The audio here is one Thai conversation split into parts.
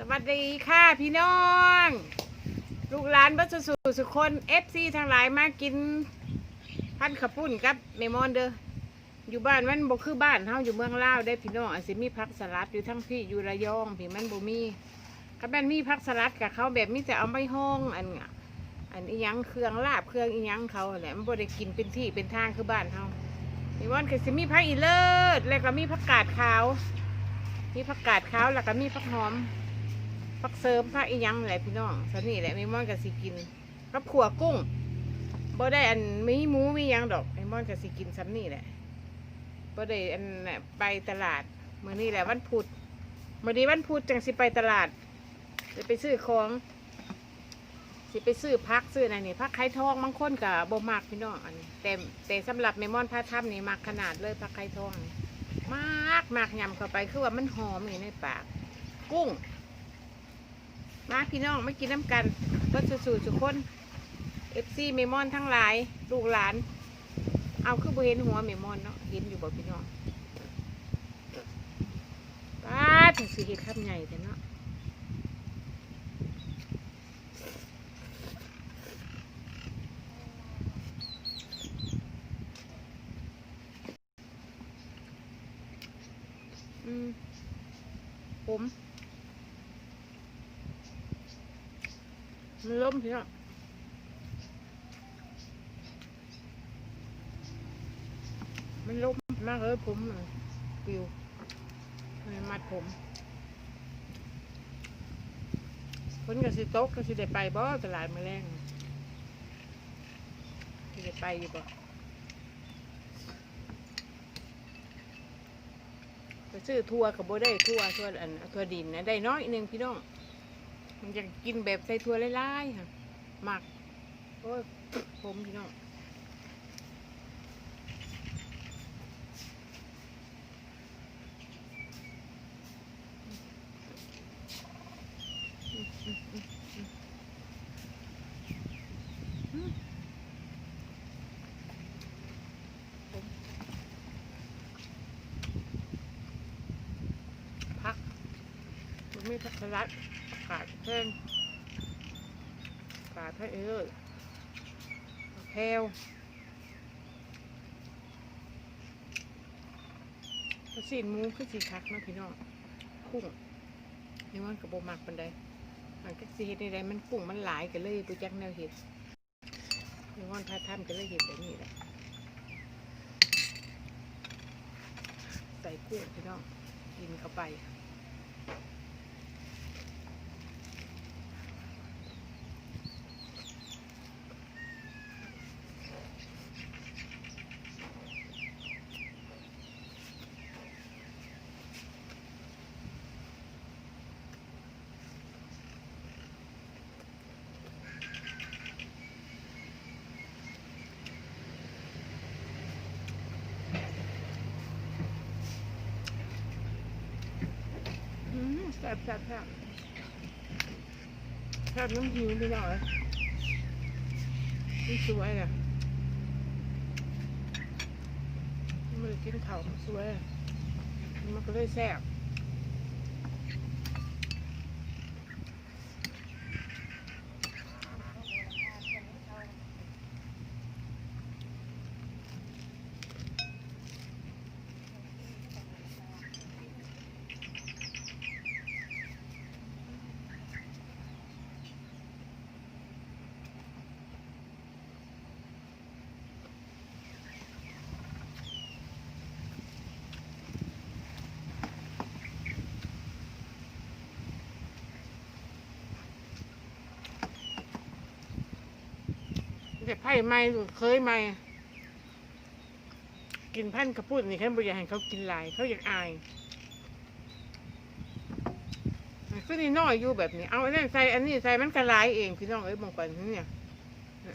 สวัสดีค่ะพี่น้อง ลูกหลานบัสสุสุคนเอฟซีทั้งหลายมากิน พันขาวปุ้นกับเมมอนเด้ออยู่บ้านมันบ่คือบ้านเฮาอยู่เมืองลาวได้พี่น้องอาจสิมีผักสลัดอยู่ทั้งพี่อยู่ระยองพี่มันบ่มีก็แม่นมีผักสลัดกับเขาแบบมีแต่เอาไม่ห้องอันอันอียังเครื่องลาบเครื่องอียังเขาแหละมันบ่ได้กินเป็นที่เป็นทางคือบ้านเฮาเมมอนก็สิมีผักอีเลิศแล้วก็มีผักกาดขาว มีผักกาดขาวแล้วก็มีผักหอม ผักเสริมผักอีหยังแหละพี่น้องสนี่แหละแม่ม่อนก็สิกินกับขัวกุ้งบ่ได้อันมีหมูมีหยังดอกแม่ม่อนก็สิกินซ้ำนี่แหละบ่ได้อันไปตลาดมื้อนี้แหละวันพุธมื้อนี้วันพุธจังสิไปตลาดจะไปซื้อของสิไปซื้อพักซื้ออะไรนี่พักไข่ทองบางคนก็บ่มักพี่น้องอันนี้แต่แต่สำหรับแม่ม่อนพาทับนี่มักขนาดเลยพักไข่ทองมากมากยำเข้าไปคือว่ามันหอมอยู่ในปาก กุ้ง มาพี่น้องไม่กินน้ำกันก็สู่ๆทุกคนเอฟซีเมมอนทั้งหลายลูกหลาน เอาคือบ่เห็นหัวเมมอนเนาะเห็นอยู่บ่พี่น้องป้าถึงสิเห็ดคำใหญ่แต่เนาะอืมผม มันล้มพี่น้องมันล้มมากเลยผมปิวมันมัดผมคนก็สิโตกก็สิได้ไปบ่ตลาดมาแรงสิได้ไปอยู่บ่ไปซื้อทัวร์กับโบได้ทัวร์ทัวร์อันทัวร์ดินนะได้น้อยหนึ่งพี่น้อง มันจะกินแบบใส่ถั่วไล่ๆค่ะหมักโอ้ยผมพี่น้องพักมันไม่พักสลัด ขาดเพิ่งขาดให้เออแพวก็สีนมูคือสีคักนาะพี่น้องกุ้งนี่มันกระโบมักปันใดมันก็สีเห็ดในใดมันกุ้งมันหลายกันเลยปุจักแนวเห็ดนี่มันพาทำกันเลยเห็ดแบบนี้แหละใส่กุ้งพี่น้องกินเข้าไป อืม แซ่บแซ่บแซ่บแซ่บน้ำหิวไปหน่อยนี่สวยอะมือกินเข่าสวย มันก็เลยแซ่บ แต่ไผ่ไม่เคยไม่กินพันกระปุ้นนี่แค่บ่อยากให้เขากินหลาย เขาอยากอายก็นี่น้อยอยู่แบบนี้ เอาอันนั้นใส่อันนี้ใส่มันกระลายเองพี่น้องเอ้ยบางคนเนี่ย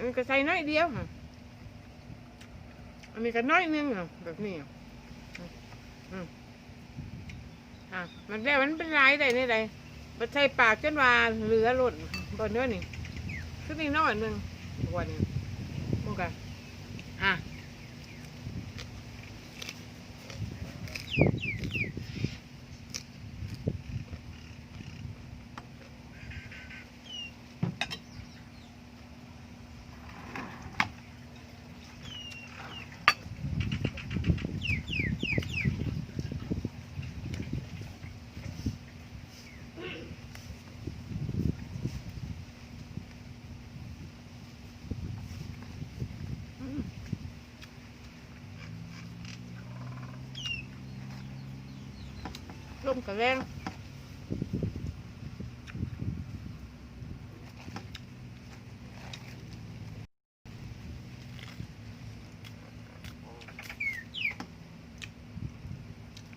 อันก็ใส่น้อยเดียวอันนี้ก็น้อยนึงอะแบบนี้อะอะมันแล้วมันเป็นลายได้นี่ใดมันใส่ปากจนว่าเหลือหล่นบนเนื้อนี่คือนี่น้อยนึงวันนี้มึง กันอะ มกระแรง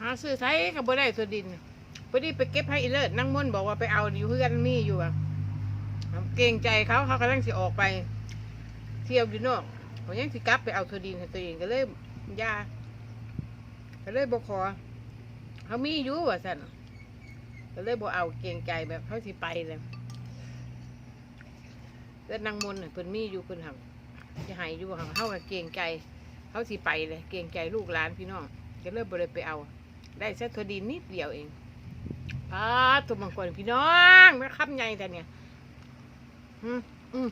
หาซื้อไทยกับบ่ได้ตัวดินพอดีไปเก็บให้อีเลิศนั่งม่นบอกว่าไปเอาอยู่เพื่อนมีอยู่อะเกรงใจเขาเขากำลังสิออกไป เที่ยวอยู่นอกผมยังสิกลับไปเอาตัวดินให้ตัวเองก็เลยยาก็เลยบอขอ เขามีอยู่ว่าสันก็เลยบอเอาเกรงใจแบบเขาสิไปเลยแล้วนางมนต์น่ะเพิ่นมีอยู่เพิ่นทำจะหายอยู่ค่ะเขาก็เกรงใจเขาสิไปเลยเกรงใจลูกหลานพี่น้องก็เลยบ่ได้ไปเอา ได้แค่ตัวดินนิดเดียวเองพาตัวมังกรพี่น้องไม่คับใหญ่แต่เนี่ยอืมอืม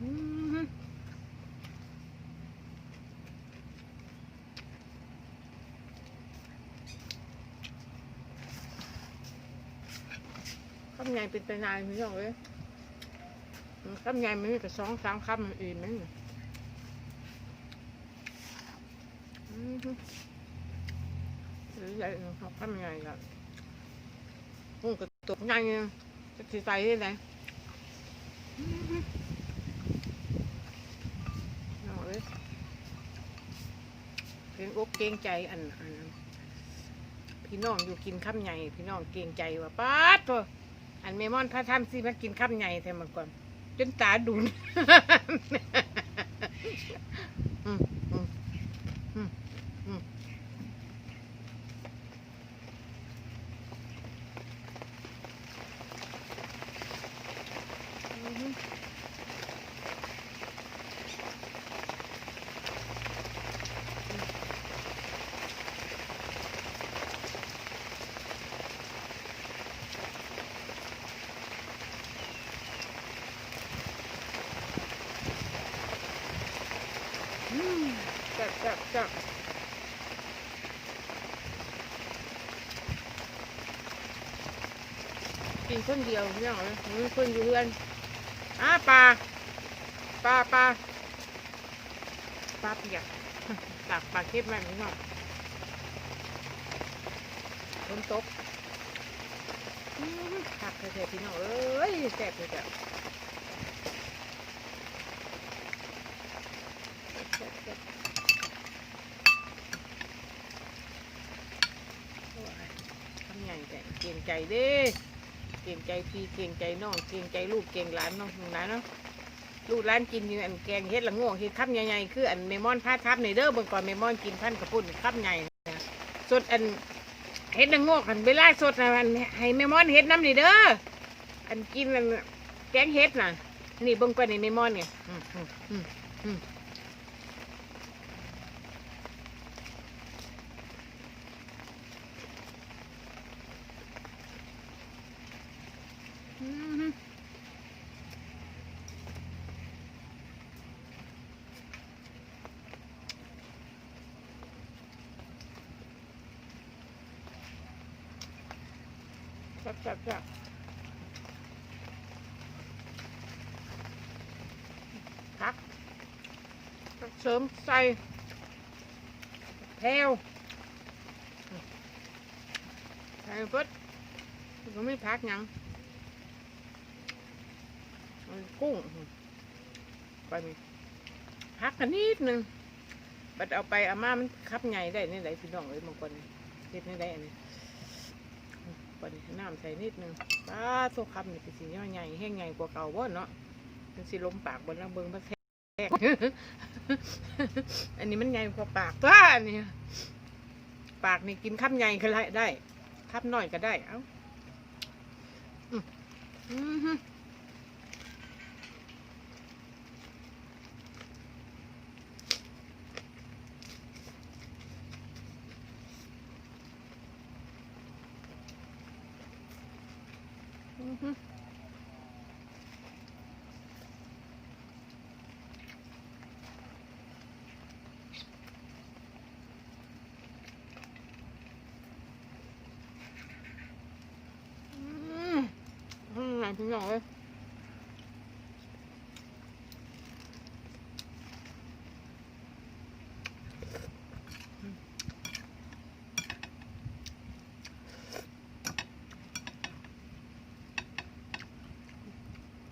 อืมคำใหญ่เป็นไปนานพี่น้องเอ้ยคำใหญ่มันมีแต่สองสามคำมันอื่นมันอืมหรือใหญ่เขาคำใหญ่ะกุ้งกระตุกใหญ่เนี่ยจะสิใส่ที่ไหนน้องเอ้ยเพียงอกเกรงใจอันอันพี่น้องอยู่กินข้ามใหญ่พี่น้องเกรงใจว่าป้าตัว อันเมมอนพระทำสิมากินข้ามใหญ่แทนมาก่อนจนตาดุน อืมอืมอืมอืมอืม อืม จับจับจับกินคนเดียวเนี่ยเหรอมีคนอยู่เพื่อนอ้าปลาปลาปลาปลาเปียกตาปลาเค็มแบบนี้หน่อยฝนตกผักแท้ๆพี่น้องเอ้ยแซ่บเลยจ้ะ ทำใหญ่แต่เก่ง ใจเด้เก่งใจพี่เก่งใจน้องเก่งใจลูกเก่งหลานน้องหลานเนาะลูกหลานกินอยู่อันแกงเฮ็ดละง่เฮ็ดคับใหญ่ๆคืออันเมมอนพาทับในเด้อเบิ่งก่อนเมมอนกินพันกระปุ่นคับใหญ่นะสดอันเฮ็ดละง่กันเวลาสดนะมันให้เมมอนเฮ็ดน้ำนี่เด้ออันกินอันแกงเฮ็ดน่ะ นี่เบิ่งก่อนนี่เมมอนเนี่ยอืมอืมอืม จับจับจับพักพักเสริมใส่แพลวใส่เพิ่ดก็ไม่พักยังกุ้งไปพักกันนิดนึงบัดเอาไปอาม่ามันคับใหญ่ได้นี่ไหนพี่น้องเอ้ยบางคนเฮ็ดนี่ได้อันนี้ ปนน้ำใส่นิดนึงปลาโซคำนี่เป็นสีใหญ่แห้งใหญ่กว่าเก่าบ่เนาะเป็นสีล้มปากบนแล้วเบิ้งพระแท้อันนี้มันใหญ่กว่าปากตัวอันนี้ปากนี่กินคำใหญ่ก็ได้ข้ามน้อยก็ได้ เอ้า 嗯，嗯，挺好的。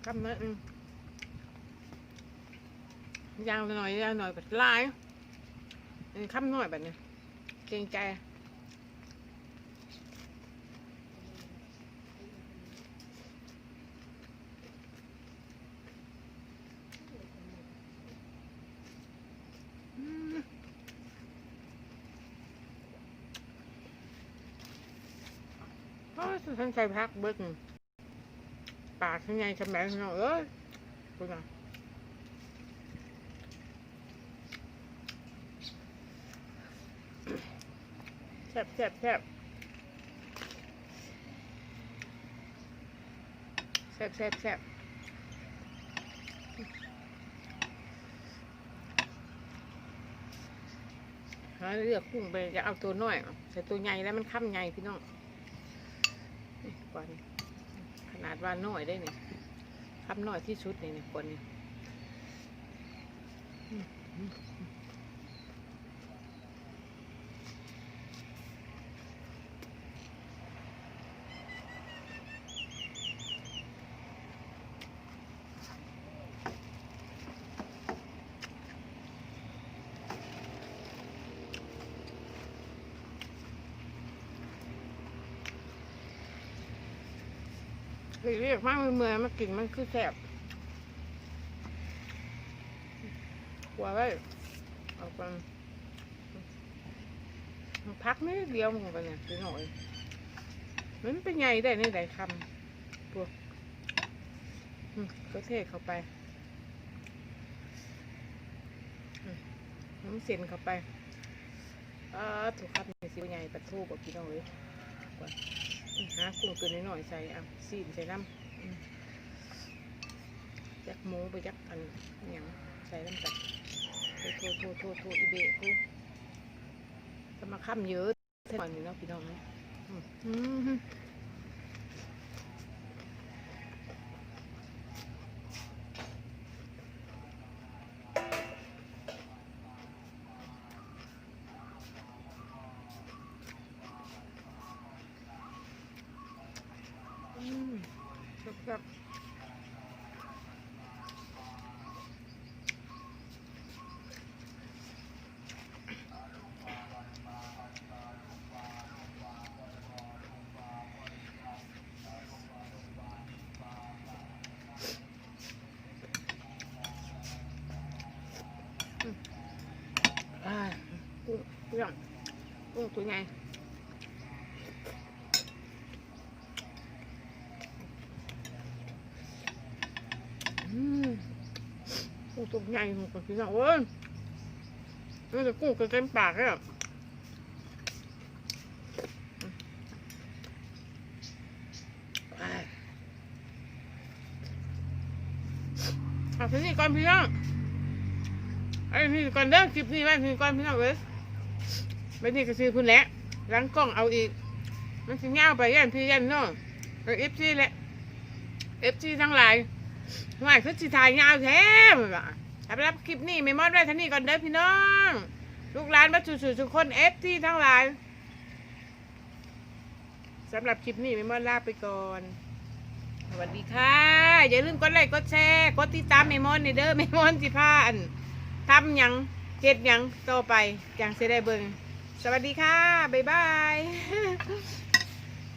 อืมฮึพี่น้องเอ้ยคำนั้นอืมย่างหน่อยยางหน่อยแบบลายอันนี้คำหน่อยแบบนี้เกรงใจอืมโอ้ยฉันใส่พักเบิ้ง ปากข้างในทำไมข้างนอกเอ้ยดูนะแซ่บแซ่บแซ่บแซ่บแซ่บแซ่บหาเลือกกุ้งไปจะเอาตัวน้อยแต่ตัวใหญ่แล้วมันค่ำใหญ่พี่น้องนี่กว่านี้ข นาดว่าน้อยได้เนี่ยครับน้อยที่สุดนี่เนี่ยคนเนี่ย มอืมอืมเรียกมากเมื่อยมากินมันคือแสบกลัวไว้เอาไปพักนิดเดียวมันกันเนี่ยพี่หน่อยมันเป็นไงได้ในไหลายคำพวกก็เทเข้าไปน้ำเส้นเข้าไปอ่าถูกครับในสิบใหญ่ปลาทูกับพี่น้องเลย กว่าอืมหากุ้งตัวน้อยๆใส่อะซีนใส่น้ำยักหมูไปยักอันอย่างใส่น้ำตัดโทษโทษโทษโทษอีเบะกูจะมาข้ามเยอะเท่านี้เนาะพี่น้องอืมอืมอืมครับอ่ากุ้งเปรี้ยวกุ้ง ตัวใหญ่อืมกุ้งตัวใหญ่ของคนที่ะเว้ยนี่จะกุ้กระเต็มปากเลยอะเอาทีนี้ก่อนพี่น้องไอ้นี่ก่อนเด้อคลิปนี้ไว้ทีก่อนพี่น้องเว้ย ว้นี่ก็ซื้อคุณแหละหลังกล้องเอาอีก มันสิเงาไปยันพี่ยันน้องเอฟซีแหละเอฟซีทั้งหลายห่วยคือสิถ่ายยาวแท้มันว่าสำหรับคลิปนี้ไม่มอดไว้ท่านี้ก่อนเด้อพี่น้อง ลูกหลานมาสู่สู่ทุกคนเอฟที่ทั้งหลายสำหรับคลิปนี้ไม่มอดลาไปก่อนสวัสดีค่ะ อย่าลืมกดไลค์กดแชร์กดติดตามเมมอนในเด้อเมมอนสิพาอันทำยังเฮ็ดยังต่อไปอย่างเสได้เบิง สวัสดีค่ะ บ๊ายบาย